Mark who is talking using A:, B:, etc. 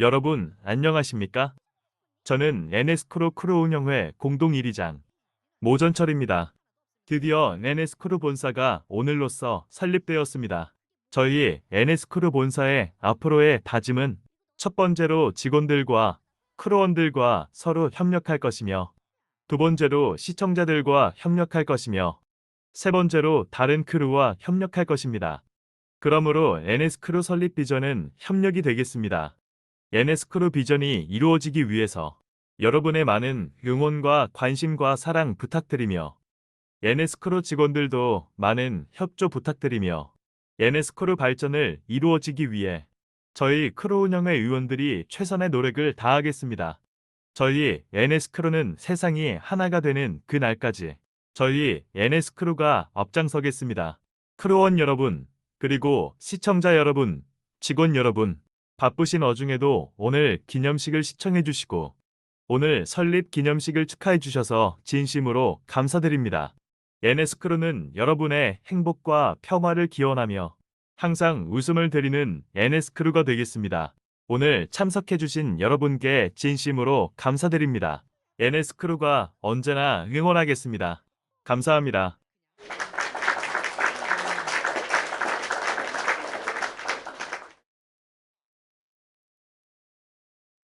A: 여러분, 안녕하십니까? 저는 NS크루 크루 운영회 공동 1위장 모전철입니다. 드디어 NS크루 본사가 오늘로써 설립되었습니다. 저희 NS크루 본사의 앞으로의 다짐은 첫 번째로 직원들과 크루원들과 서로 협력할 것이며 두 번째로 시청자들과 협력할 것이며 세 번째로 다른 크루와 협력할 것입니다. 그러므로 NS크루 설립 비전은 협력이 되겠습니다. NS크루 비전이 이루어지기 위해서 여러분의 많은 응원과 관심과 사랑 부탁드리며 NS크루 직원들도 많은 협조 부탁드리며 NS크루 발전을 이루어지기 위해 저희 크루 운영회 의원들이 최선의 노력을 다하겠습니다. 저희 NS크루는 세상이 하나가 되는 그 날까지 저희 NS크루가 앞장서겠습니다. 크루원 여러분, 그리고 시청자 여러분, 직원 여러분, 바쁘신 어중에도 오늘 기념식을 시청해 주시고 오늘 설립 기념식을 축하해 주셔서 진심으로 감사드립니다. NS크루는 여러분의 행복과 평화를 기원하며 항상 웃음을 드리는 NS크루가 되겠습니다. 오늘 참석해 주신 여러분께 진심으로 감사드립니다. NS크루가 언제나 응원하겠습니다. 감사합니다.